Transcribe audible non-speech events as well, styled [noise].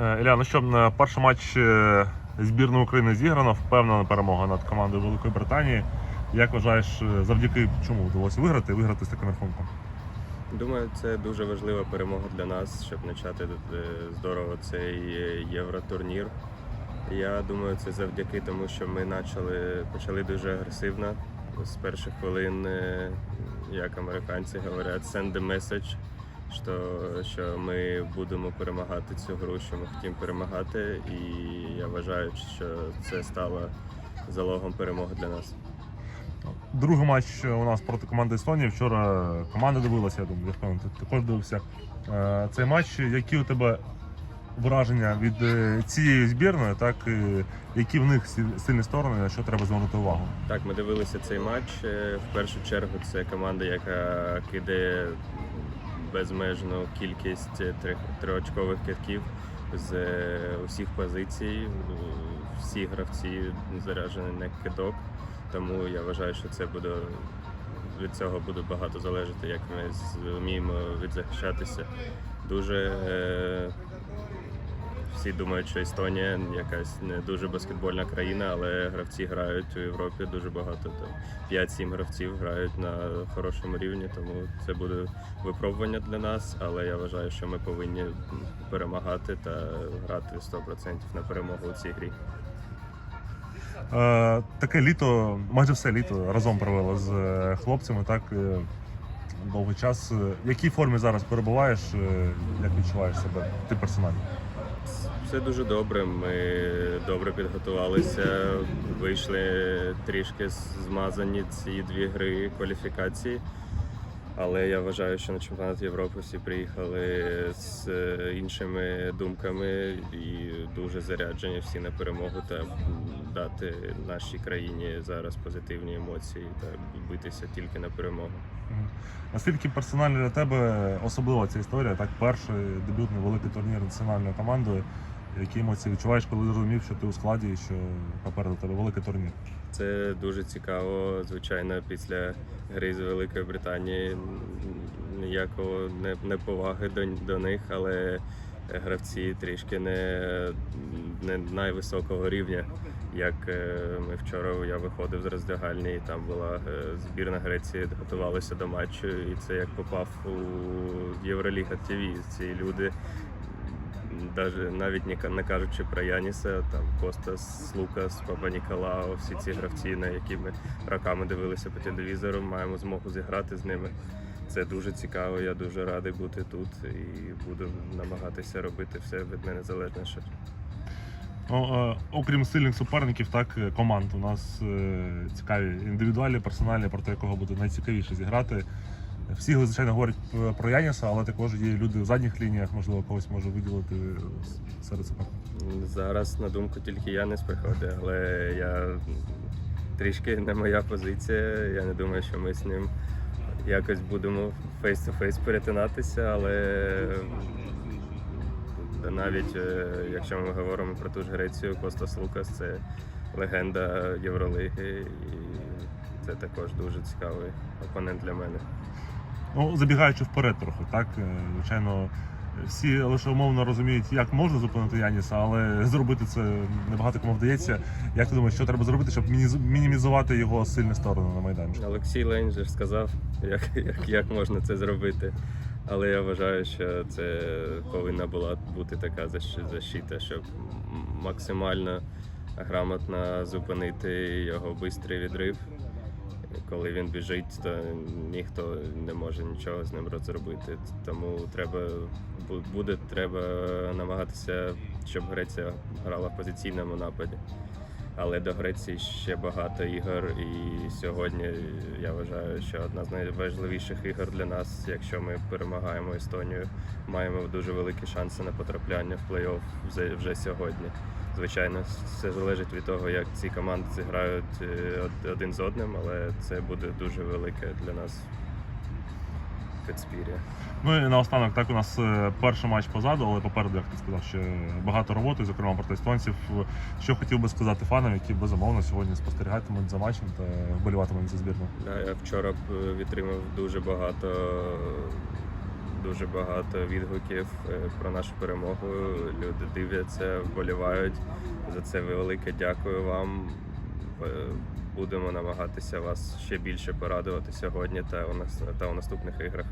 Е, Ілля, ну що, е, перший матч е, збірної України зіграно, впевнена перемога над командою Великої Британії. Як вважаєш, завдяки чому вдалося виграти, виграти з таким рахунком? Думаю, це дуже важлива перемога для нас, щоб почати здорово цей євротурнір. Я думаю, це завдяки тому, що ми почали, почали дуже агресивно. З перших хвилин, як американці говорять, send the message, що, що ми будемо перемагати цю гру, що ми хотімо перемагати. І я вважаю, що це стало залогом перемоги для нас. Другий матч у нас проти команди Естонії. Вчора команда дивилася, я думаю, я ти також дивився. Е, Цей матч, які у тебе враження від е, цієї збірної, так і які в них сильні сторони, на що треба звернути увагу? Так, ми дивилися цей матч. Е, В першу чергу це команда, яка кидає безмежну кількість е, триочкових китків з е, усіх позицій. Е, Всі гравці заряджені на кидок. Тому я вважаю, що це буде від цього буде багато залежати, як ми зуміємо відзахищатися. Дуже всі думають, що Естонія якась не дуже баскетбольна країна, але гравці грають у Європі дуже багато. Там 5-7 гравців грають на хорошому рівні, тому це буде випробування для нас. Але я вважаю, що ми повинні перемагати та грати 100% на перемогу у цій грі. Е, Таке літо, майже все літо разом провело з е, хлопцями, так е, довгий час. Е, В якій формі зараз перебуваєш? Як відчуваєш себе ти персонально? Все дуже добре. Ми добре підготувалися. Вийшли трішки змазані ці дві гри кваліфікації. Але я вважаю, що на чемпіонат Європи всі приїхали з е, іншими думками і дуже заряджені всі на перемогу та дати нашій країні зараз позитивні емоції та битися тільки на перемогу. Наскільки персонально для тебе особлива ця історія? Так, перший дебютний великий турнір національною командою. Які емоції відчуваєш, коли зрозумів, що ти у складі і що попереду тебе великий турнір? Це дуже цікаво. Звичайно, після гри з Великої Британії ніякого не, неповаги до, до них, але гравці трішки не, не найвисокого рівня. Як е, ми вчора я виходив з роздягальні, і там була е, збірна Греції, готувалися до матчу, і це як попав у Євроліга ТВ. Ці люди даже навіть не кажучи про Яніса, там Костас, Лукас, Папа Ніколао, всі ці гравці, на які ми роками дивилися по телевізору, маємо змогу зіграти з ними. Це дуже цікаво. Я дуже радий бути тут і буду намагатися робити все від мене залежне. Ну, е, окрім сильних суперників, так е, команд у нас е, цікаві індивідуальні, персональні, проти якого буде найцікавіше зіграти. Всі, звичайно, говорять про Яніса, але також є люди в задніх лініях, можливо, когось може виділити серед суперників. зараз на думку тільки Янис приходить, але я трішки не моя позиція. Я не думаю, що ми з ним якось будемо фейс-то-фейс перетинатися, але навіть е, якщо ми говоримо про ту ж Грецію, Костас Лукас це легенда Євролиги, і це також дуже цікавий опонент для мене. Ну, забігаючи вперед трохи, так е, звичайно, всі лише умовно розуміють, як можна зупинити Яніса, але [laughs] зробити це небагато кому вдається. Як ти думаєш, що треба зробити, щоб мінімізувати його сильні сторони на майданчику? Олексій Лень же сказав, як, як, як можна це зробити. Але я вважаю, що це повинна була бути така защита, щоб максимально грамотно зупинити його швидкий відрив. Коли він біжить, то ніхто не може нічого з ним розробити. Тому треба бу- буде треба намагатися, щоб Греція грала в позиційному нападі. Але до Греції ще багато ігор, і сьогодні я вважаю, що одна з найважливіших ігор для нас, якщо ми перемагаємо Естонію, маємо дуже великі шанси на потрапляння в плей-офф вже, сьогодні. Звичайно, все залежить від того, як ці команди зіграють е, один з одним, але це буде дуже велике для нас підспір'я. Ну і наостанок, так у нас е, перший матч позаду, але попереду, як ти сказав, ще багато роботи, зокрема проти естонців. Що хотів би сказати фанам, які безумовно сьогодні спостерігатимуть за матчем та вболіватимуть за збірну. Я вчора е, відтримав дуже багато дуже багато відгуків е, про нашу перемогу. Люди дивляться, вболівають. За це велике дякую вам. Е, Будемо намагатися вас ще більше порадувати сьогодні та у нас та у наступних іграх.